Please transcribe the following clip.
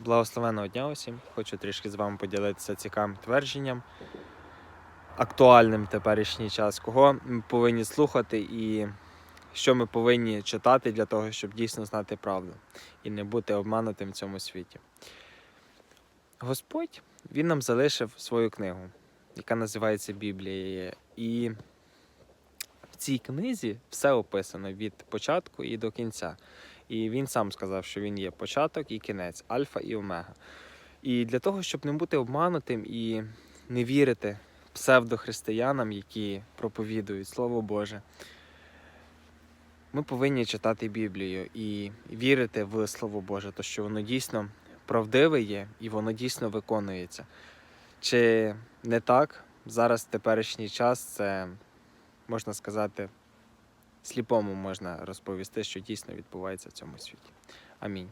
Благословенного дня усім. Хочу трішки з вами поділитися цікавим твердженням, актуальним в теперішній час, кого ми повинні слухати і що ми повинні читати для того, щоб дійсно знати правду і не бути обманутим в цьому світі. Господь Він нам залишив свою книгу, яка називається Біблія. І в цій книзі все описано від початку і до кінця. І він сам сказав, що він є початок і кінець, альфа і омега. І для того, щоб не бути обманутим і не вірити псевдохристиянам, які проповідують Слово Боже, ми повинні читати Біблію і вірити в Слово Боже, то що воно дійсно правдиве є і воно дійсно виконується. Чи не так? Зараз в теперішній час це можна сказати сліпому можна розповісти, що дійсно відбувається в цьому світі. Амінь.